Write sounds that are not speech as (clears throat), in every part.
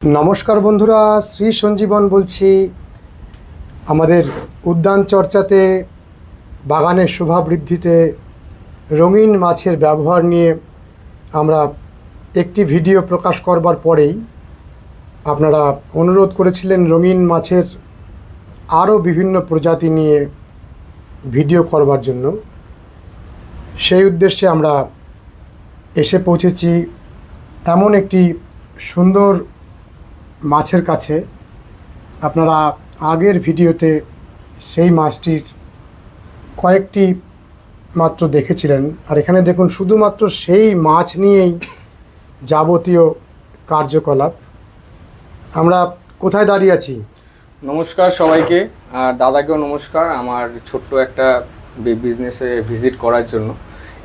নমস্কার বন্ধুরা, শ্রী সঞ্জীবন বলছি। আমাদের উদ্যান চর্চাতে, বাগানের শোভা বৃদ্ধিতে রঙিন মাছের ব্যবহার নিয়ে আমরা একটি ভিডিও প্রকাশ করবার পরেই আপনারা অনুরোধ করেছিলেন রঙিন মাছের আরও বিভিন্ন প্রজাতি নিয়ে ভিডিও করবার জন্য। সেই উদ্দেশ্যে আমরা এসে পৌঁছেছি এমন একটি সুন্দর মাছের কাছে, আপনারা আগের ভিডিওতে সেই মাছটির কয়েকটি মাত্র দেখেছিলেন। আর এখানে দেখুন, শুধুমাত্র সেই মাছ নিয়েই যাবতীয় কার্যকলাপ। আমরা কোথায় দাঁড়িয়ে আছি? নমস্কার সবাইকে, আর দাদাকেও নমস্কার আমার ছোট্ট একটা বিজনেসে ভিজিট করার জন্য।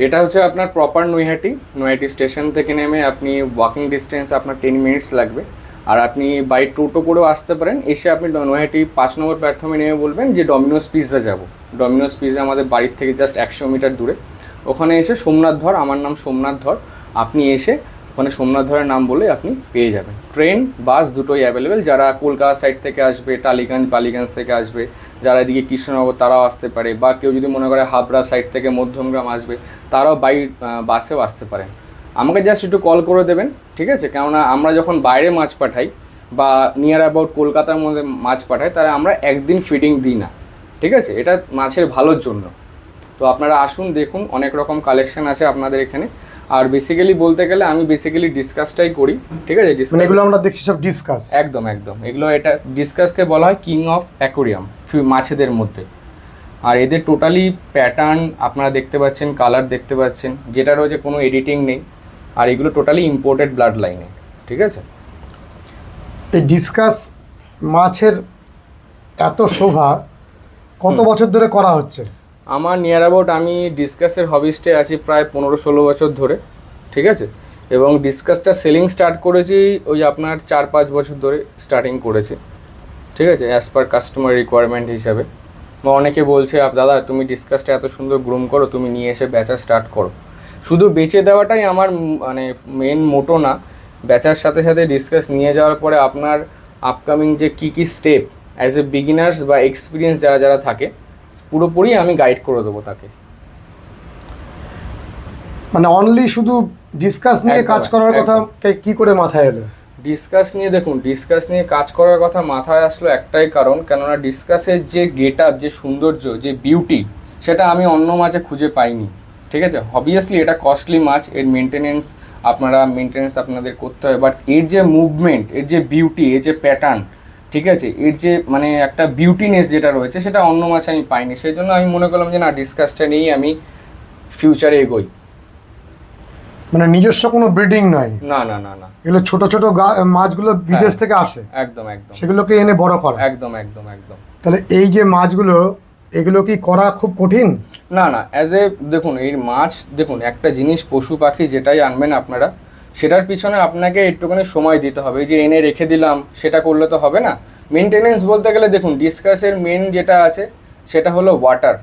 এটা হচ্ছে আপনার প্রপার নৈহাটি। নৈহাটি স্টেশন থেকে নেমে আপনি ওয়াকিং ডিস্টেন্স আপনার টেন মিনিটস লাগবে। আর আপনি বাই টোটো করেও আসতে পারেন। এসে আপনি নৈহাটি পাঁচ নম্বর প্ল্যাটফর্মে নেমে বলবেন যে ডমিনোস পিৎজা যাব। ডমিনোস পিৎজা আমাদের বাড়ির থেকে জাস্ট একশো মিটার দূরে। ওখানে এসে সোমনাথ ধর, আমার নাম সোমনাথ ধর। আপনি এসে ওখানে সোমনাথ ধরের নাম বলে আপনি পেয়ে যাবেন। ট্রেন বাস দুটোই অ্যাভেলেবেল যারা কলকাতা সাইড থেকে আসবে, টালিগঞ্জ, বালিগঞ্জ থেকে আসবে, যারা এদিকে কৃষ্ণনগর তারাও আসতে পারে, বা কেউ যদি মনে করে হাবড়া সাইড থেকে মধ্যমগ্রাম আসবে, তারাও বাই বাসেও আসতে পারেন। আমাকে জাস্ট একটু কল করে দেবেন। ঠিক আছে? কেননা আমরা যখন বাইরে মাছ পাঠাই বা নিয়ার অ্যাবাউট কলকাতার মধ্যে মাছ পাঠাই তাহলে আমরা একদিন ফিডিং দিই না। ঠিক আছে? এটা মাছের ভালোর জন্য। তো আপনারা আসুন দেখুন অনেক রকম কালেকশন আছে আপনাদের এখানে। আর বেসিক্যালি বলতে গেলে আমি বেসিক্যালি ডিসকাসটাই করি। ঠিক আছে? মানে এগুলো আমরা দেখছি সব ডিসকাস একদম একদম। এগুলো এটা ডিসকাসকে বলা হয় কিং অফ অ্যাকোরিয়াম মাছেদের মধ্যে। আর এদের টোটালি প্যাটার্ন আপনারা দেখতে পাচ্ছেন কালার দেখতে পাচ্ছেন। যেটা রয়েছে কোনো এডিটিং নেই। আর এগুলো টোটালি ইম্পোর্টেড ব্লাড লাইনে ঠিক আছে? এই ডিসকাস মাছের এত শোভা কত বছর ধরে করা হচ্ছে? আমার নিয়ার অ্যাবাউট আমি ডিসকাসের হবিস্টে আছি প্রায় পনেরো ষোলো বছর ধরে ঠিক আছে? এবং ডিসকাসটা সেলিং স্টার্ট করেছি ওই আপনার চার পাঁচ বছর ধরে স্টার্টিং করেছি ঠিক আছে? অ্যাজ পার কাস্টমার রিকোয়ারমেন্ট হিসাবে। বা অনেকে বলছে "আপ দাদা তুমি ডিসকাসটা এত সুন্দর গ্রুম করো তুমি নিয়ে এসে বেচা স্টার্ট করো। শুধু বেচে দেওয়াটাই আমার মানে মেন মোটো না। বেচার সাথে সাথে ডিসকাস নিয়ে যাওয়ার পরে আপনার আপকামিং যে কী কী স্টেপ অ্যাজ এ বিগিনার্স বা এক্সপিরিয়েন্স যারা যারা থাকে পুরোপুরি আমি গাইড করে দেবো তাকে। মানে অনলি শুধু ডিসকাস নিয়ে কাজ করার কথা কি করে মাথায় এলো? ডিসকাস নিয়ে দেখুন ডিসকাস নিয়ে কাজ করার কথা মাথায় আসলো একটাই কারণ কেননা ডিসকাসের যে গেট আপ যে সৌন্দর্য যে বিউটি সেটা আমি অন্য মাঝে খুঁজে পাইনি। ঠিক আছে? অবভিয়াসলি এটা কস্টলি মাছ এর মেনটেনেন্স আপনারা মেনটেনেন্স আপনাদের করতে হয় বাট এর যে মুভমেন্ট এর যে বিউটি এর যে প্যাটার্ন ঠিক আছে? এর যে মানে একটা বিউটিনেস যেটা রয়েছে সেটা অন্য মাছ আমি পাইনি। সেই জন্য আমি মনে করলাম যে না ডিসকাসটা নিয়েই আমি ফিউচারে এগোই। মানে নিজস্ব কোনো ব্রিডিং নয় না না না না। এগুলো ছোট ছোট মাছগুলো বিদেশ হ্যাঁ। থেকে আসে। একদম একদম। সেগুলোকে এনে বড় করা। একদম একদম একদম। তাহলে এই যে মাছগুলো এগুলো কি করা খুব কঠিন? না না অ্যাজ এ দেখুন, এই মাছ, দেখুন, একটা জিনিস পশু পাখি যেটাই আনবেন আপনারা, সেটার পিছনে আপনাকে একটুখানি সময় দিতে হবে। যে এনে রেখে দিলাম, সেটা করলে তো হবে না। মেনটেনেন্স বলতে গেলে, দেখুন ডিসকাসের মেন যেটা আছে, সেটা হলো ওয়াটার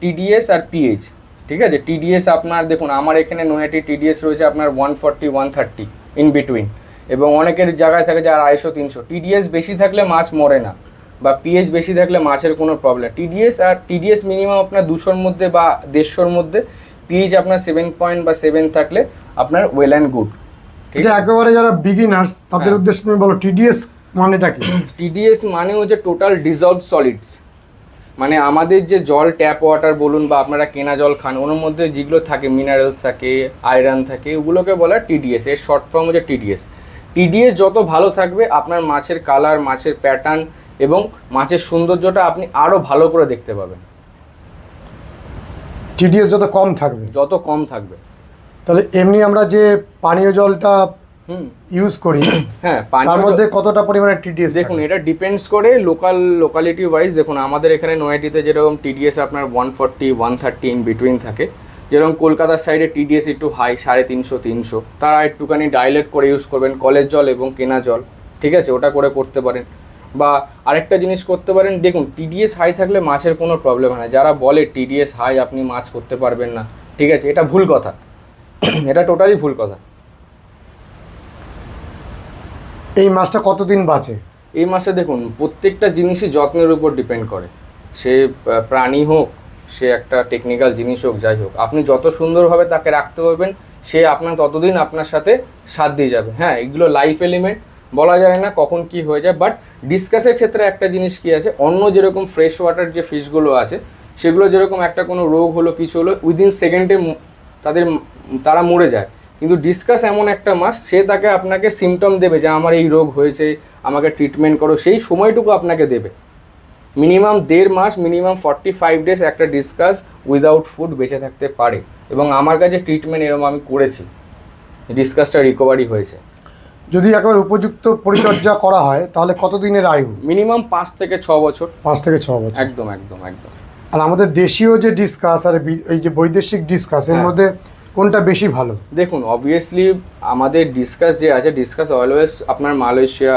টিডিএস আর পিএইচ ঠিক আছে? টিডিএস আপনার, দেখুন, আমার এখানে নৈহাটি টিডিএস রয়েছে, আপনার one forty one thirty in between এবং অনেকের জায়গায় থাকে যে আড়াইশো, তিনশো। টিডিএস বেশি থাকলে মাছ মরে না। বা পিএইচ বেশি থাকলে মাছের কোনো প্রবলেম টিডিএস আর টিডিএস মিনিমাম আপনার দুশোর মধ্যে বা দেড়শোর মধ্যে। পিএইচ আপনার সেভেন পয়েন্ট বা সেভেন থাকলে আপনার ওয়েল অ্যান্ড গুড এটা একেবারে যারা বিগিনার্স তাদের হ্যাঁ। উদ্দেশ্যে তুমি বলো টিডিএস মানেটা কি? টিডিএস মানে হচ্ছে টোটাল ডিজলভ সলিডস মানে আমাদের যে জল ট্যাপ ওয়াটার বলুন বা আপনারা কেনা জল খান ওর মধ্যে যেগুলো থাকে মিনারেলস থাকে আয়রন থাকে ওগুলোকে বলা টিডিএস এর শর্ট ফর্ম হচ্ছে টিডিএস টিডিএস যত ভালো থাকবে আপনার মাছের কালার মাছের প্যাটার্ন এবং মাছের সৌন্দর্যটা আপনি আরও ভালো করে দেখতে পাবেন। টিডিএস যত কম থাকবে। যত কম থাকবে। তাহলে এমনি আমরা যে পানীয় জলটা হুম। ইউজ করি (coughs) হ্যাঁ তার মধ্যে কতটা পরিমাণে টিডিএস দেখুন এটা ডিপেন্ডস করে লোকাল লোকালিটি ওয়াইজ দেখুন আমাদের এখানে নয়াটিতে যেরকম টিডিএস আপনার one forty one thirty in between থাকে। যেরকম কলকাতার সাইডে টিডিএস একটু হাই সাড়ে তিনশো তিনশো। তারা একটুখানি ডাইলেট করে ইউজ করবেন কলের জল এবং কেনা জল। ঠিক আছে? ওটা করে করতে পারেন। বা আরেকটা জিনিস করতে পারেন দেখুন টিডিএস হাই থাকলে মাছের কোনো প্রবলেম হয় না। যারা বলে টিডিএস হাই আপনি মাছ করতে পারবেন না ঠিক আছে এটা ভুল কথা। (clears throat) এটা টোটালি ভুল কথা। এই মাছটা কতদিন বাঁচে? এই মাসে দেখুন প্রত্যেকটা জিনিসই যত্নের উপর ডিপেন্ড করে। সে প্রাণী হোক সে একটা টেকনিক্যাল জিনিস হোক যাই হোক আপনি যত সুন্দরভাবে তাকে রাখতে পারবেন সে আপনার ততদিন আপনার সাথে সাথ দিয়ে যাবে। হ্যাঁ এগুলো লাইফ এলিমেন্ট বলা যায় না কখন কি হয়ে যায় বাট ডিসকাসের ক্ষেত্রে একটা জিনিস কি আছে, অন্য যেরকম ফ্রেশ ওয়াটার যে ফিশগুলো আছে, সেগুলো যেরকম একটা কোনো রোগ হলো, কিছু হলো উইদিন সেকেন্ডে তাদের তারা মরে যায়। কিন্তু ডিসকাস এমন একটা মাস, সে তাকে আপনাকে সিমটম দেবে যে আমার এই রোগ হয়েছে, আমাকে ট্রিটমেন্ট করো, সেই সময়টুকু আপনাকে দেবে। মিনিমাম দেড় মাস, মিনিমাম ফর্টি ফাইভ ডেজ একটা ডিসকাস উইদাউট ফুড বেঁচে থাকতে পারে। এবং আমার কাছে ট্রিটমেন্ট এরকম আমি করেছি। ডিসকাসটা রিকভারি হয়েছে। যদি একেবারে উপযুক্ত পরিচর্যা করা হয় তাহলে কতদিনের আয়ু? মিনিমাম পাঁচ থেকে ছ বছর। পাঁচ থেকে ছ বছর। একদম একদম একদম। আর আমাদের দেশীয় যে ডিসকাস আর এই যে বৈদেশিক ডিসকাস এর হ্যাঁ। মধ্যে কোনটা বেশি ভালো? দেখুন অবভিয়াসলি আমাদের ডিসকাস যে আছে ডিসকাস অলওয়েজ আপনার মালয়েশিয়া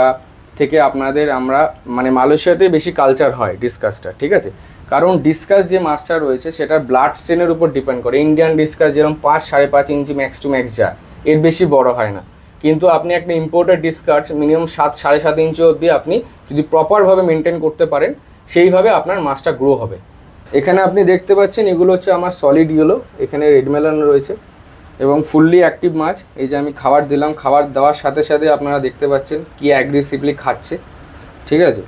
থেকে আপনাদের আমরা মানে মালয়েশিয়াতে বেশি কালচার হয় ডিসকাসটা ঠিক আছে? কারণ ডিসকাস যে মাছটা রয়েছে সেটা ব্লাড স্ট্রেনের উপর ডিপেন্ড করে। ইন্ডিয়ান ডিসকাস যেরকম পাঁচ সাড়ে পাঁচ ইঞ্চি ম্যাক্স টু ম্যাক্স যায় এর বেশি বড় হয় না। কিন্তু আপনি একটা ইম্পোর্টেড ডিসকাস মিনিমাম সাত, সাড়ে সাত ইঞ্চি অবধি আপনি যদি প্রপারভাবে মেনটেন করতে পারেন, সেইভাবে আপনার মাছটা গ্রো হবে। এখানে আপনি দেখতে পাচ্ছেন, এগুলো হচ্ছে আমার সলিড ইয়েলো এখানে রেড মেলন রয়েছে এবং ফুললি অ্যাক্টিভ মাছ এই যে আমি খাবার দিলাম, খাবার দেওয়ার সাথে সাথে আপনারা দেখতে পাচ্ছেন কি অ্যাগ্রেসিভলি খাচ্ছে। ঠিক আছে?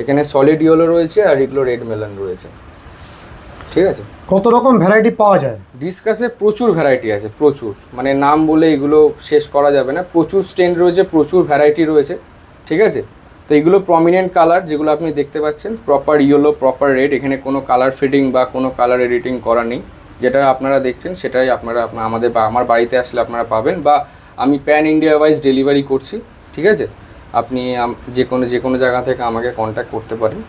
এখানে সলিড ইয়েলো রয়েছে আর এগুলো রেড মেলন রয়েছে। ঠিক আছে? কত রকম ভ্যারাইটি পাওয়া যায়? ডিসকাসে প্রচুর ভ্যারাইটি আছে প্রচুর। মানে নাম বলে এগুলো শেষ করা যাবে না। প্রচুর স্টেন রয়েছে প্রচুর ভ্যারাইটি রয়েছে ঠিক আছে? তো এগুলো প্রমিনেন্ট কালার যেগুলো আপনি দেখতে পাচ্ছেন প্রপার ইয়েলো প্রপার রেড এখানে কোনো কালার ফিডিং বা কোনো কালার এডিটিং করা নেই। যেটা আপনারা দেখছেন সেটাই আপনারা আপনার আমাদের বা আমার বাড়িতে আসলে আপনারা পাবেন বা আমি প্যান ইন্ডিয়া ওয়াইজ ডেলিভারি করছি ঠিক আছে? আপনি যে কোনো যে কোনো জায়গা থেকে আমাকে কন্ট্যাক্ট করতে পারেন।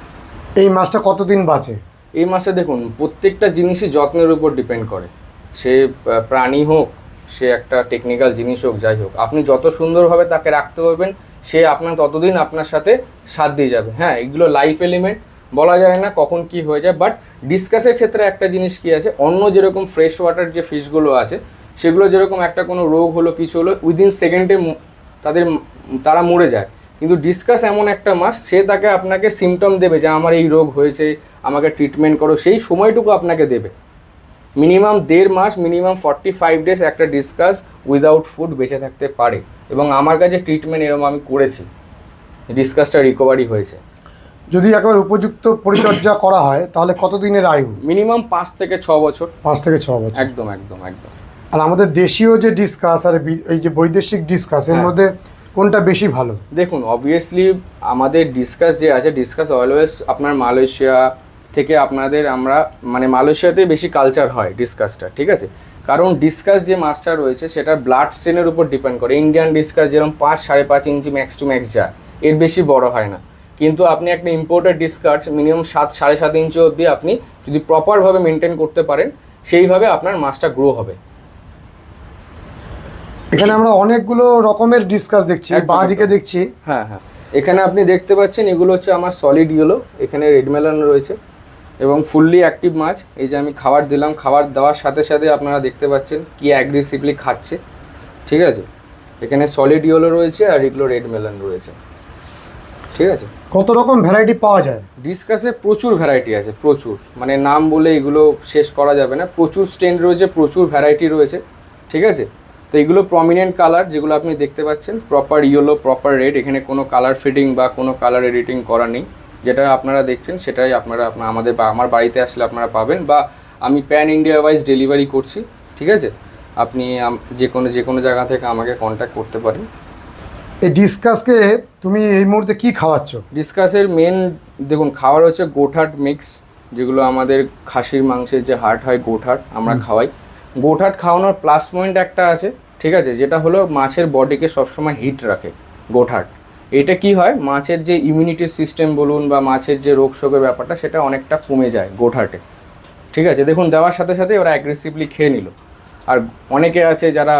এই মাছটা কতদিন বাঁচে? এই মাসে দেখুন, প্রত্যেকটা জিনিসই যত্নের উপর ডিপেন্ড করে। সে প্রাণী হোক, সে একটা টেকনিক্যাল জিনিস হোক, যাই হোক, আপনি যত সুন্দরভাবে তাকে রাখতে পারবেন, সে আপনার ততদিন আপনার সাথে সাথ দিয়ে যাবে। হ্যাঁ এগুলো লাইফ এলিমেন্ট বলা যায় না কখন কি হয়ে যায় বাট ডিসকাসের ক্ষেত্রে একটা জিনিস কি আছে, অন্য যেরকম ফ্রেশ ওয়াটার যে ফিশগুলো আছে, সেগুলো যেরকম একটা কোনো রোগ হলো, কিছু হলো উইদিন সেকেন্ডে তাদের, তারা মরে যায়। কিন্তু ডিসকাস এমন একটা মাস সে তাকে আপনাকে সিমটম দেবে যে আমার এই রোগ হয়েছে আমাকে ট্রিটমেন্ট করো সেই সময়টুকু আপনাকে দেবে। মিনিমাম দেড় মাস মিনিমাম ফর্টি ফাইভ ডেজ একটা ডিসকাস উইদাউট ফুড বেঁচে থাকতে পারে। এবং আমার কাছে ট্রিটমেন্ট এরকম আমি করেছি। ডিসকাসটা রিকভারি হয়েছে। যদি একেবারে উপযুক্ত পরিচর্যা করা হয় তাহলে কতদিনের আয়ু? মিনিমাম পাঁচ থেকে ছ বছর। পাঁচ থেকে ছ বছর। একদম একদম একদম। আর আমাদের দেশীয় যে ডিসকাস আর এই যে বৈদেশিক ডিসকাস এর হ্যাঁ। মধ্যে কোনটা বেশি ভালো? দেখুন অবভিয়াসলি আমাদের ডিসকাস যে আছে ডিসকাস অলওয়েজ আপনার মালয়েশিয়া থেকে আপনাদের আমরা মানে মালয়েশিয়াতে বেশি কালচার হয় ডিসকাসটা ঠিক আছে? কারণ ডিসকাস যে মাছটা রয়েছে সেটা ব্লাড স্ট্রেনের উপর ডিপেন্ড করে। ইন্ডিয়ান ডিসকাস যেরকম পাঁচ সাড়ে পাঁচ ইঞ্চি ম্যাক্স টু ম্যাক্স যায়, এর বেশি বড় হয় না। কিন্তু আপনি একটা ইম্পোর্টেড ডিসকাস মিনিমাম সাত সাড়ে সাত ইঞ্চি অবধি আপনি যদি প্রপারভাবে মেনটেন করতে পারেন, সেইভাবে আপনার মাছটা গ্রো হবে। এখানে আমরা অনেকগুলো রকমের ডিসকাস দেখছি বাঁ দিকে দেখছি। হ্যাঁ হ্যাঁ। এখানে আপনি দেখতে পাচ্ছেন এগুলো হচ্ছে আমার সলিড ইয়েলো এখানে রেড মেলন রয়েছে এবং ফুললি অ্যাক্টিভ মাছ। এই যে আমি খাবার দিলাম খাবার দেওয়ার সাথে সাথে আপনারা দেখতে পাচ্ছেন কি অ্যাগ্রেসিভলি খাচ্ছে ঠিক আছে? এখানে সলিড ইয়েলো রয়েছে আর এগুলো রেড মেলন রয়েছে ঠিক আছে? কত রকম ভ্যারাইটি পাওয়া যায়? ডিসকাসে প্রচুর ভ্যারাইটি আছে প্রচুর। মানে নাম বলে এগুলো শেষ করা যাবে না প্রচুর স্টেন রয়েছে প্রচুর ভ্যারাইটি রয়েছে ঠিক আছে? তো এগুলো প্রমিনেন্ট কালার যেগুলো আপনি দেখতে পাচ্ছেন প্রপার ইয়েলো প্রপার রেড এখানে কোনো কালার ফিডিং বা কোনো কালার এডিটিং করা নেই। যেটা আপনারা দেখছেন সেটাই আপনারা আপনার আমাদের বা আমার বাড়িতে আসলে আপনারা পাবেন বা আমি প্যান ইন্ডিয়া ওয়াইজ ডেলিভারি করছি ঠিক আছে? আপনি যে কোনো যে কোনো জায়গা থেকে আমাকে কন্ট্যাক্ট করতে পারেন। এই ডিসকাসকে তুমি এই মুহূর্তে কি খাওয়াচ্ছ? ডিসকাসের মেন দেখুন খাওয়ার হচ্ছে গোঠাট মিক্স যেগুলো আমাদের খাসির মাংসের যে হার্ট হয় গোঠাট আমরা খাওয়াই। গোটহাট খাওয়ানোর প্লাস পয়েন্ট একটা আছে, ঠিক আছে? যেটা হলো মাছের বডিকে সবসময় হিট রাখে গোটহাট এটা কি হয়? মাছের যে ইমিউনিটি সিস্টেম বলুন বা মাছের যে রোগ শোকের ব্যাপারটা, সেটা অনেকটা কমে যায় গোটহাটে ঠিক আছে? দেখুন, দেওয়ার সাথে সাথে ওরা অ্যাগ্রেসিভলি খেয়ে নিল। আর অনেকে আছে যারা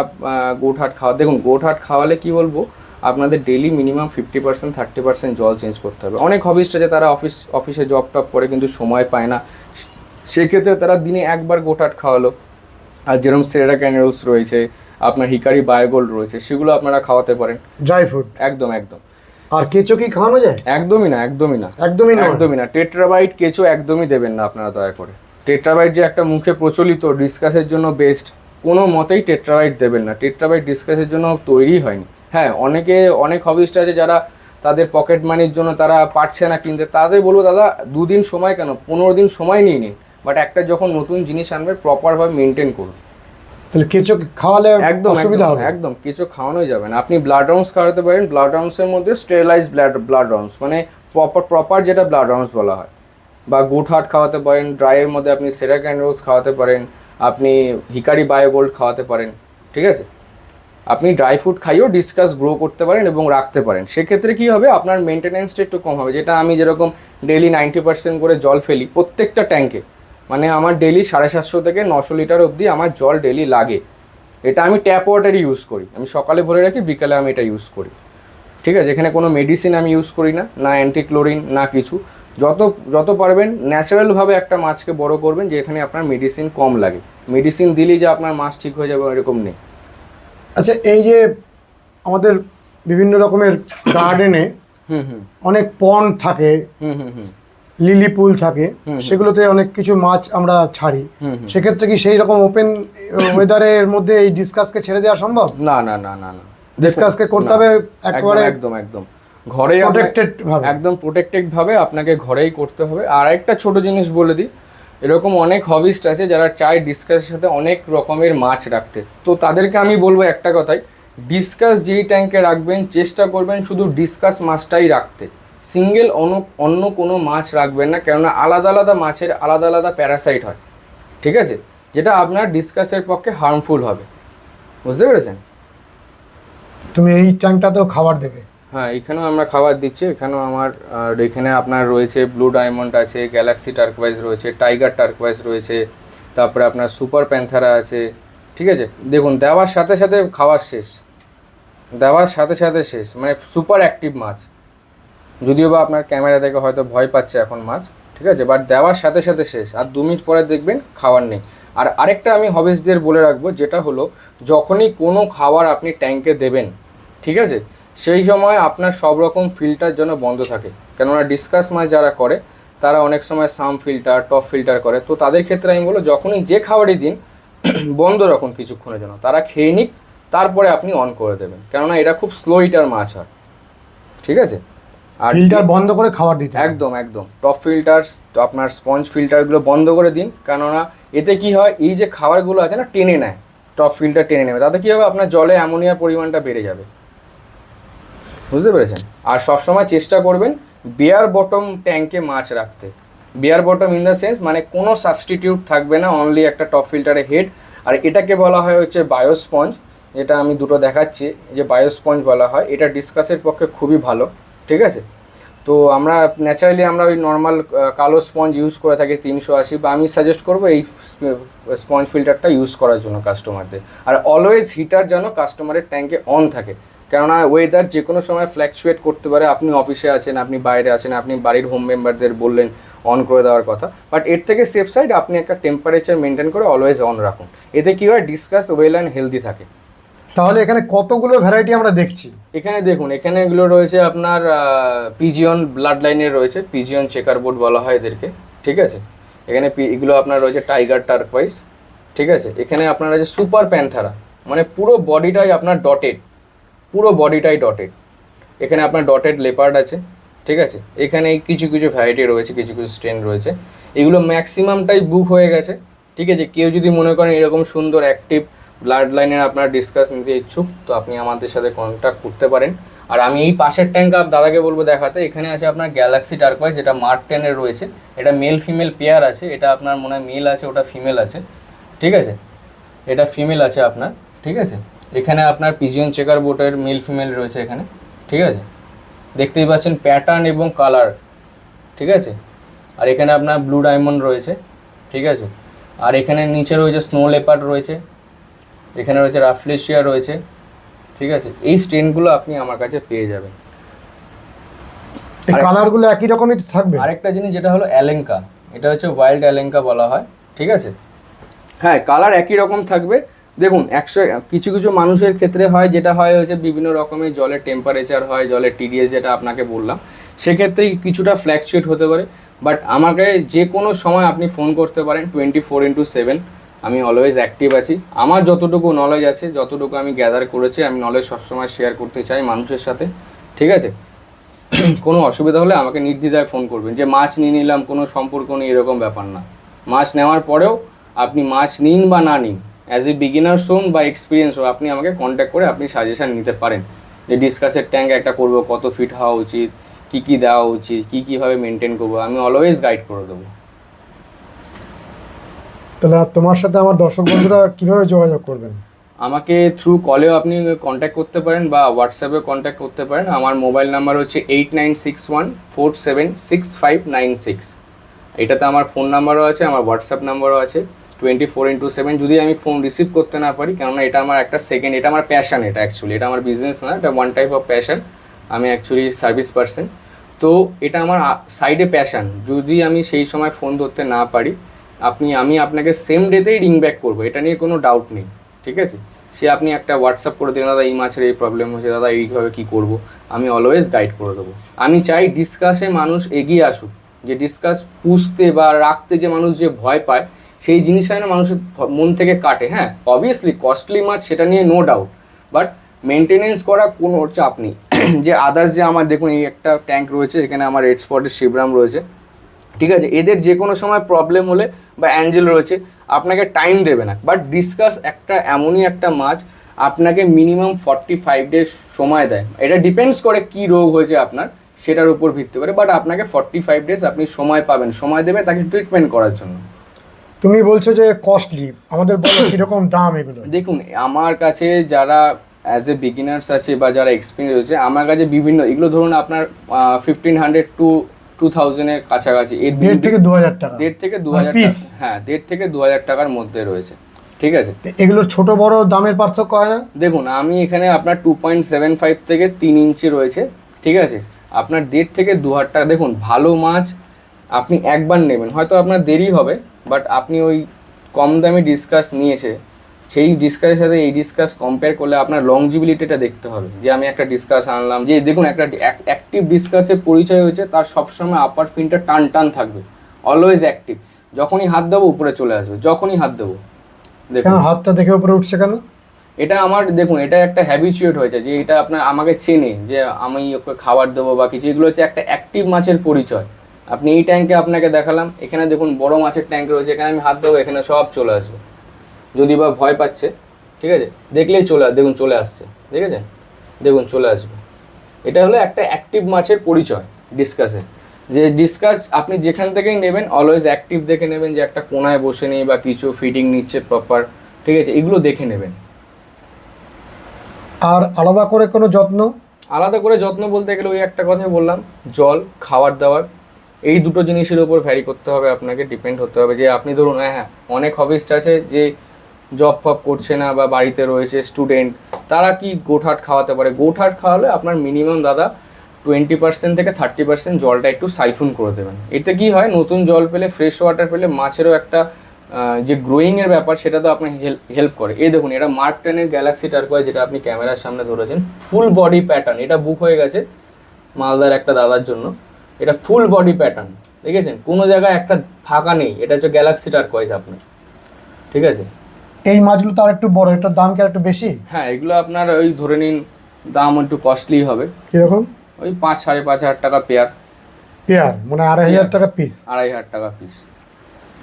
গোটহাট খাওয়া, দেখুন গোটহাট খাওয়ালে কি বলব? আপনাদের daily minimum fifty percent thirty percent জল চেঞ্জ করতে হবে। অনেক হবিস্ট আছে তারা অফিস অফিসে জব টপ করে কিন্তু সময় পায় না। সেক্ষেত্রে তারা দিনে একবার গোটাট খাওয়ালো। আর যেরকম সেরা ক্যানেরলস রয়েছে আপনার হিকারি বায়োগোল্ড রয়েছে সেগুলো আপনারা খাওয়াতে পারেন। ড্রাই ফ্রুট একদম একদম। আর কেঁচো কি খাওয়ানো যায়? একদমই না একদমই না। একদমই না একদমই না। টেট্রাবাইট কেঁচো একদমই দেবেন না আপনারা দয়া করে। টেট্রাবাইট যে একটা মুখে প্রচলিত ডিসকাসের জন্য বেস্ট কোনো মতেই টেট্রাবাইট দেবেন না। টেট্রাবাইট ডিসকাসের জন্য তৈরি হয়নি। হ্যাঁ অনেকে অনেক হবিস্ট আছে যারা তাদের পকেট মানির জন্য তারা পারছে না কিনতে। তাদের বলব দাদা দুদিন সময় কেন? পনেরো দিন সময় নিয়ে নিন। বাট একটা যখন নতুন জিনিস আনবে প্রপারভাবে মেনটেন করুন। তাহলে কেঁচো খাওয়ালে একদম অসুবিধা হবে। একদম কিছু খাওয়ানোই যাবে না। আপনি ব্লাড রাউন্ডস খাওয়াতে পারেন ব্লাড রাউন্ডসের মধ্যে স্টেরিলাইজ ব্লাড ব্লাড রাউন্ডস মানে প্রপার প্রপার যেটা ব্লাড রাউন্ডস বলা হয়। বা গুড হার্ট খাওয়াতে পারেন ড্রাইয়ের মধ্যে আপনি সেরা ক্যান্ডোজ খাওয়াতে পারেন আপনি হিকারি বায়োগোল্ড খাওয়াতে পারেন ঠিক আছে? আপনি ড্রাই ফ্রুট খাইয়েও ডিসকাস গ্রো করতে পারেন এবং রাখতে পারেন। সেক্ষেত্রে কী হবে? আপনার মেনটেন্যান্সটা একটু কম হবে। যেটা আমি যেরকম ডেলি নাইনটি পার্সেন্ট করে জল ফেলি প্রত্যেকটা ট্যাঙ্কে মানে আমার ডেলি সাড়ে সাতশো থেকে নশো লিটার অবধি আমার জল ডেলি লাগে। এটা আমি ট্যাপ ওয়াটারই ইউজ করি। আমি সকালে ভরে রাখি বিকালে আমি এটা ইউজ করি। ঠিক আছে? এখানে কোনো মেডিসিন আমি ইউজ করি না না অ্যান্টিক্লোরিন না কিছু। যত যত পারবেন ন্যাচারালভাবে একটা মাছকে বড় করবেন যে এখানে আপনার মেডিসিন কম লাগে। মেডিসিন দিলেই যে আপনার মাছ ঠিক হয়ে যাবে এরকম নেই। আচ্ছা এই যে আমাদের বিভিন্ন রকমের গার্ডেনে হুম হুম। অনেক পন্ড থাকে। হুম হুম হুম। লিলি পুল থাকে সেগুলোতে অনেক কিছু মাছ আমরা ছাড়ি। সেক্ষেত্রে কি সেই রকম ওপেন ওয়েদারের মধ্যে এই ডিসকাসকে ছেড়ে দেওয়া সম্ভব? না না না না না। ডিসকাসকে করতে হবে একেবারে একদম একদম। ঘরে প্রোটেক্টেড ভাবে। একদম প্রোটেক্টেড ভাবে আপনাকে ঘরেই করতে হবে। আর একটা ছোট জিনিস বলে দিই এরকম অনেক হবিস্ট আছে যারা চায় ডিসকাসের সাথে অনেক রকমের মাছ রাখতে। তো তাদেরকে আমি বলব একটা কথাই ডিসকাস যেই ট্যাঙ্কে রাখবেন চেষ্টা করবেন শুধু ডিসকাস মাছটাই রাখতে। সিঙ্গেল অন্য অন্য কোনো মাছ রাখবেন না কেননা আলাদা আলাদা মাছের আলাদা আলাদা প্যারাসাইট হয়। ঠিক আছে? যেটা আপনার ডিসকাসের পক্ষে হার্মফুল হবে। বুঝতে পেরেছেন? তুমি এই ট্যাঙ্কটাতেও খাবার দেবে। হ্যাঁ এখানেও আমরা খাবার দিচ্ছি। এখানেও আমার এখানে আপনার রয়েছে ব্লু ডায়মন্ড আছে গ্যালাক্সি টার্কওয়াইজ রয়েছে টাইগার টার্কওয়াইজ রয়েছে তারপরে আপনার সুপার প্যান্থারা আছে। ঠিক আছে? দেখুন দেওয়ার সাথে সাথে খাওয়ার শেষ। দেওয়ার সাথে সাথে শেষ। মানে সুপার অ্যাক্টিভ মাছ। যদিও বা আপনার ক্যামেরা দেখে হয়তো ভয় পাচ্ছে এখন মাছ, ঠিক আছে? বাট দেওয়ার সাথে সাথে শেষ। আর দু মিনিট পরে দেখবেন খাবার নেই। আর আরেকটা আমি হবিসদের বলে রাখব, যেটা হলো যখনই কোনো খাবার আপনি ট্যাঙ্কে দেবেন, ঠিক আছে? সেই সময় আপনার সব রকম ফিল্টার যেন বন্ধ থাকে। কেননা ডিসকাস মাছ যারা করে, তারা অনেক সময় সাম ফিল্টার টপ ফিল্টার করে। তো তাদের ক্ষেত্রে আমি বলব, যখনই যে খাবারই দিন, (clears throat) বন্ধ রাখুন কিছুক্ষণের জন্য। তারা খেয়ে নিক, তারপরে আপনি অন করে দেবেন। কেননা এটা খুব স্লো ইটার মাছ হয়, ঠিক আছে? আর ফিল্টার বন্ধ করে খাবার দিতে একদম একদম। টপ ফিল্টার আপনার স্পঞ্জ ফিল্টারগুলো বন্ধ করে দিন। কেননা এতে কি হয় এই যে খাবারগুলো আছে না টেনে নেয়। টপ ফিল্টার টেনে নেবে। তাতে কী হবে আপনার জলে অ্যামোনিয়ার পরিমাণটা বেড়ে যাবে। বুঝতে পেরেছেন? আর সবসময় চেষ্টা করবেন বিয়ার বটম ট্যাঙ্কে মাছ রাখতে। Bare bottom in the sense মানে কোনো সাবস্টিটিউট থাকবে না অনলি একটা টপ ফিল্টারে হেড আর এটাকে বলা হয় হচ্ছে বায়োস্পঞ্জ যেটা আমি দুটো দেখাচ্ছি। যে বায়োস্পঞ্জ বলা হয় এটা ডিসকাসের পক্ষে খুবই ভালো। ঠিক আছে? তো আমরা ন্যাচারালি আমরা ওই নর্মাল কালো স্পঞ্জ ইউজ করে থাকি তিনশো আশি, বা আমি সাজেস্ট করব এই স্পঞ্জ ফিল্টারটা ইউজ করার জন্য কাস্টমারদের আর অলওয়েজ হিটার যেন কাস্টমারের ট্যাঙ্কে অন থাকে। কেননা ওয়েদার যে কোনো সময় ফ্ল্যাকচুয়েট করতে পারে, আপনি অফিসে আছেন, আপনি বাইরে আছেন, আপনি বাড়ির হোম মেম্বারদের বললেন অন করে দেওয়ার কথা। বাট এর থেকে সেফ সাইড আপনি একটা টেম্পারেচার মেনটেন করে অলওয়েজ অন রাখুন। এতে কী হয়? ডিসকাস ওয়েল অ্যান্ড হেলদি থাকে। তাহলে এখানে কতগুলো ভ্যারাইটি আমরা দেখছি? এখানে দেখুন, এখানে এগুলো রয়েছে আপনার পিজিয়ন ব্লাড লাইনের রয়েছে পিজিয়ন চেকার বোর্ড বলা হয় এদেরকে, ঠিক আছে? এখানে এগুলো আপনার রয়েছে টাইগার টার্কওয়াইজ ঠিক আছে? এখানে আপনার আছে সুপার প্যান্থারা মানে পুরো বডিটাই আপনার ডটেড পুরো বডিটাই ডটেড এখানে আপনার ডটেড লেপার্ড আছে, ঠিক আছে? এখানে কিছু কিছু ভ্যারাইটি রয়েছে, কিছু কিছু স্ট্রেন রয়েছে। এগুলো ম্যাক্সিমামটাই বুক হয়ে গেছে, ঠিক আছে? কেউ যদি মনে করেন এরকম সুন্দর অ্যাক্টিভ ব্লাড লাইনের আপনার ডিসকাস নিতে ইচ্ছুক, তো আপনি আমাদের সাথে কন্ট্যাক্ট করতে পারেন। আর আমি এই পাশের ট্যাঙ্ক আপ দাদাকে বলব দেখাতে, এখানে আছে আপনার গ্যালাক্সি টার্কওয়াইজ যেটা মার্ক টেনের রয়েছে। এটা মেল ফিমেল পেয়ার আছে, এটা আপনার মনে হয় মেল আছে, ওটা ফিমেল আছে। ঠিক আছে? এটা ফিমেল আছে আপনার, ঠিক আছে? এখানে আপনার পিজিয়ন চেকার বোটের মেল ফিমেল রয়েছে এখানে, ঠিক আছে? দেখতেই পাচ্ছেন প্যাটার্ন এবং কালার ঠিক আছে? আর এখানে আপনার ব্লু ডায়মন্ড রয়েছে, ঠিক আছে? আর এখানে নিচে রয়েছে স্নো লেপার্ড রয়েছে এখানে রয়েছে রাফলেশিয়া রয়েছে ঠিক আছে? এই স্টেনগুলো আপনি আমার কাছে পেয়ে যাবেন। কালারগুলো একই রকমই থাকবে? আরেকটা জিনিস যেটা হলো অ্যালেঙ্কা। এটা হচ্ছে ওয়াইল্ড অ্যালেঙ্কা বলা হয় ঠিক আছে? হ্যাঁ কালার একই রকম থাকবে। দেখুন একশো কিছু কিছু মানুষের ক্ষেত্রে হয় যেটা হয় হচ্ছে বিভিন্ন রকমের জলের টেম্পারেচার হয় জলের টিডিএস যেটা আপনাকে বললাম। সেক্ষেত্রে কিছুটা ফ্ল্যাকচুয়েট হতে পারে। বাট আমাকে যে কোনো সময় আপনি ফোন করতে পারেন টোয়েন্টি ফোর ইন্টু সেভেন আমি অলওয়েজ অ্যাক্টিভ আছি। আমার যতটুকু নলেজ আছে, যতটুকু আমি গ্যাদার করেছি, আমি নলেজ সবসময় শেয়ার করতে চাই মানুষের সাথে। ঠিক আছে? (clears throat) কোনো অসুবিধা হলে আমাকে নির্দ্বিধায় ফোন করবেন যে, মাছ নিয়ে নিলাম, কোনো সম্পর্ক নেই, এরকম ব্যাপার না। মাছ নেওয়ার পরেও আপনি মাছ নিন বা না নিন অ্যাজ এ বিগিনার হোন বা এক্সপিরিয়েন্স হোক আপনি আমাকে কন্ট্যাক্ট করে আপনি সাজেশন নিতে পারেন। যে ডিসকাসের ট্যাঙ্ক একটা করব, কত ফিট হওয়া উচিত, কী কী দেওয়া উচিত, কী কীভাবে মেনটেন করব, আমি অলওয়েজ গাইড করে দেবো। তাহলে তোমার সাথে আমার দর্শক বন্ধুরা কীভাবে যোগাযোগ করবেন? আমাকে থ্রু কলেও আপনি কন্ট্যাক্ট করতে পারেন বা হোয়াটসঅ্যাপে কন্ট্যাক্ট করতে পারেন। আমার মোবাইল নাম্বার হচ্ছে eight nine six one four seven six five nine six এটাতে আমার ফোন নাম্বারও আছে, আমার হোয়াটসঅ্যাপ নাম্বারও আছে টোয়েন্টি ফোর ইন্টু সেভেন যদি আমি ফোন রিসিভ করতে না পারি, কেননা এটা আমার একটা সেকেন্ড এটা আমার প্যাশন এটা অ্যাকচুয়ালি এটা আমার বিজনেস না, এটা ওয়ান টাইপ অফ প্যাশন আমি অ্যাকচুয়ালি সার্ভিস পার্সন তো এটা আমার সাইডে প্যাশন যদি আমি সেই সময় ফোন ধরতে না পারি আপনি, আমি আপনাকে সেম ডেতেই রিং ব্যাক করব, এটা নিয়ে কোনো ডাউট নেই, ঠিক আছে? সে আপনি একটা হোয়াটসঅ্যাপ করে দিন দাদা, এই মাছের এই প্রবলেম হচ্ছে, দাদা, এইভাবে কী করব? আমি অলওয়েজ গাইড করে দেবো। আমি চাই ডিসকাসে মানুষ এগিয়ে আসুক, যে ডিসকাস পুষতে বা রাখতে যে মানুষ যে ভয় পায়, সেই জিনিসটা যেন মানুষের মন থেকে কাটে। হ্যাঁ অবভিয়াসলি কস্টলি মাছ, সেটা নিয়ে নো ডাউট বাট মেনটেনেন্স করা কোনো চাপ নেই। (clears throat) যে আদার্স যে আমার, দেখুন, এই একটা ট্যাঙ্ক রয়েছে, এখানে আমার রেড স্পটের শিবরাম রয়েছে। ঠিক আছে? এদের যে কোনো সময় প্রবলেম হলে বা অ্যাঞ্জেল রয়েছে আপনাকে টাইম দেবে না। বাট ডিসকাস একটা এমনই একটা মাছ আপনাকে মিনিমাম ফর্টি ফাইভ ডেজ সময় দেয়। এটা ডিপেন্ডস করে কি রোগ হয়েছে আপনার সেটার উপর ভিত্তি করে। বাট আপনাকে ফর্টি ফাইভ ডেজ আপনি সময় পাবেন। সময় দেবে তাকে ট্রিটমেন্ট করার জন্য। তুমি বলছো যে কস্টলি আমাদের বলো কীরকম দাম এগুলো? দেখুন আমার কাছে যারা অ্যাজ এ বিগিনার্স আছে বা যারা এক্সপিরিয়েন্স হয়েছে আমার কাছে বিভিন্ন এগুলো ধরুন আপনার ফিফটিন হান্ড্রেড টু টু থাউজেন্ডের কাছাকাছি। এর দেড় থেকে দু হাজার টাকা। দেড় থেকে দু মানে হাজার piece? হ্যাঁ দেড় থেকে দু হাজার টাকার মধ্যে রয়েছে। ঠিক আছে? এগুলোর ছোট বড় দামের পার্থক্য হয় না? দেখুন আমি এখানে আপনার টু পয়েন্ট সেভেন ফাইভ থেকে তিন ইঞ্চি রয়েছে। ঠিক আছে? আপনার দেড় থেকে দু হাজার টাকা। দেখুন ভালো মাছ আপনি একবার নেবেন। হয়তো আপনার দেরি হবে বাট আপনি ওই কম দামে ডিসকাস নিয়েছে সেই ডিসকাসের সাথে এই ডিসকাস কম্পেয়ার করলে আপনার লংজিবিলিটিটা দেখতে হবে। যে আমি একটা ডিসকাস আনলাম যে দেখুন একটা অ্যাক্টিভ ডিসকাসের পরিচয় হয়েছে তার সবসময় আপার পিনটা টান টান থাকবে। অলওয়েজ অ্যাক্টিভ যখনই হাত দেবো উপরে চলে আসবে। যখনই হাত দেবো। দেখুন। হাতটা দেখে উপরে উঠছে কেন? এটা আমার দেখুন এটা একটা হ্যাবিচুয়েট হয়েছে যে এটা আপনার আমাকে চেনে যে আমি ওকে খাবার দেবো বা কিছু এগুলো হচ্ছে একটা অ্যাক্টিভ মাছের পরিচয়। আপনি এই ট্যাঙ্কে আপনাকে দেখালাম এখানে দেখুন বড় মাছের ট্যাঙ্ক রয়েছে এখানে আমি হাত দেবো এখানে সব চলে আসবে। যদি বা ভয় পাচ্ছে ঠিক আছে? দেখলেই চলে দেখুন চলে আসছে ঠিক আছে? দেখুন চলে আসবে। এটা হলো একটা অ্যাক্টিভ মাছের পরিচয় ডিসকাসে যে ডিসকাস আপনি যেখান থেকেই নেবেন অলওয়েজ অ্যাক্টিভ দেখে নেবেন যে একটা কোনায় বসে নেই বা কিছু ফিটিং নিচ্ছে প্রপার ঠিক আছে? এগুলো দেখে নেবেন। আর আলাদা করে কোনো যত্ন? আলাদা করে যত্ন বলতে গেলে ওই একটা কথাই বললাম জল খাবার দাবার এই দুটো জিনিসের উপর ভ্যারি করতে হবে আপনাকে ডিপেন্ড হতে হবে। যে আপনি ধরুন হ্যাঁ হ্যাঁ অনেক হবিস্ট আছে যে জব ফব করছে না বা বাড়িতে রয়েছে স্টুডেন্ট তারা কি গোঠাট খাওয়াতে পারে? গোঠাট খাওয়ালে আপনার মিনিমাম দাদা টোয়েন্টি পার্সেন্ট থেকে থার্টি পার্সেন্ট জলটা একটু সাইফুন করে দেবেন। এতে কি হয়? নতুন জল পেলে ফ্রেশ ওয়াটার পেলে মাছেরও একটা যে গ্রোয়িংয়ের ব্যাপার, সেটা তো আপনার হেল্প করে। এই দেখুন, এটা মার্ক টেনের গ্যালাক্সি টার্কোয় যেটা আপনি ক্যামেরার সামনে ধরেছেন ফুল বডি প্যাটার্ন এটা বুক হয়ে গেছে মালদার একটা দাদার জন্য। এটা ফুল বডি প্যাটার্ন দেখেছেন? কোনো জায়গায় একটা ফাঁকা নেই। এটা হচ্ছে গ্যালাক্সি টার্কোয়াইজ আপনি। ঠিক আছে? এই মাছগুলো তো আর একটু বড় এটার দাম কি আর একটু বেশি? হ্যাঁ এগুলো আপনার ওই ধরে নিন দাম একটু কস্টলি হবে। কীরকম? ওই পাঁচ সাড়ে পাঁচ হাজার টাকা পেয়ার পেয়ার মানে আড়াই হাজার টাকা পিস আড়াই হাজার টাকা পিস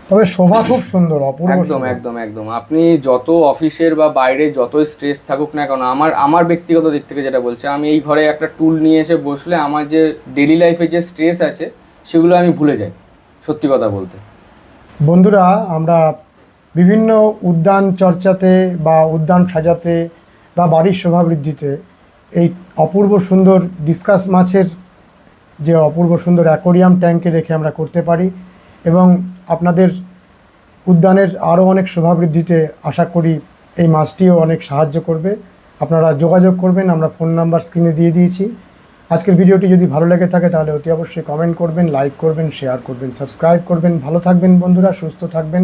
তবে শোভা খুব সুন্দর অপূর্ব একদম একদম একদম। আপনি যত অফিসের বা বাইরে যতই স্ট্রেস থাকুক না কেন আমার আমার ব্যক্তিগত দিক থেকে যেটা বলছে আমি এই ঘরে একটা টুল নিয়ে এসে বসলে আমার যে ডেলি লাইফে যে স্ট্রেস আছে সেগুলো আমি ভুলে যাই সত্যি কথা বলতে। বন্ধুরা আমরা বিভিন্ন উদ্যান চর্চাতে বা উদ্যান সাজাতে বা বাড়ির শোভা বৃদ্ধিতে এই অপূর্ব সুন্দর ডিসকাস মাছের যে অপূর্ব সুন্দর অ্যাকোরিয়াম ট্যাঙ্কে রেখে আমরা করতে পারি এবং আপনাদের উদ্যানের আরও অনেক শোভা বৃদ্ধিতে আশা করি এই মাছটিও অনেক সাহায্য করবে। আপনারা যোগাযোগ করবেন, আমরা ফোন নাম্বার স্ক্রিনে দিয়ে দিয়েছি। আজকের ভিডিওটি যদি ভালো লেগে থাকে তাহলে অতি অবশ্যই কমেন্ট করবেন, লাইক করবেন, শেয়ার করবেন, সাবস্ক্রাইব করবেন। ভালো থাকবেন বন্ধুরা, সুস্থ থাকবেন।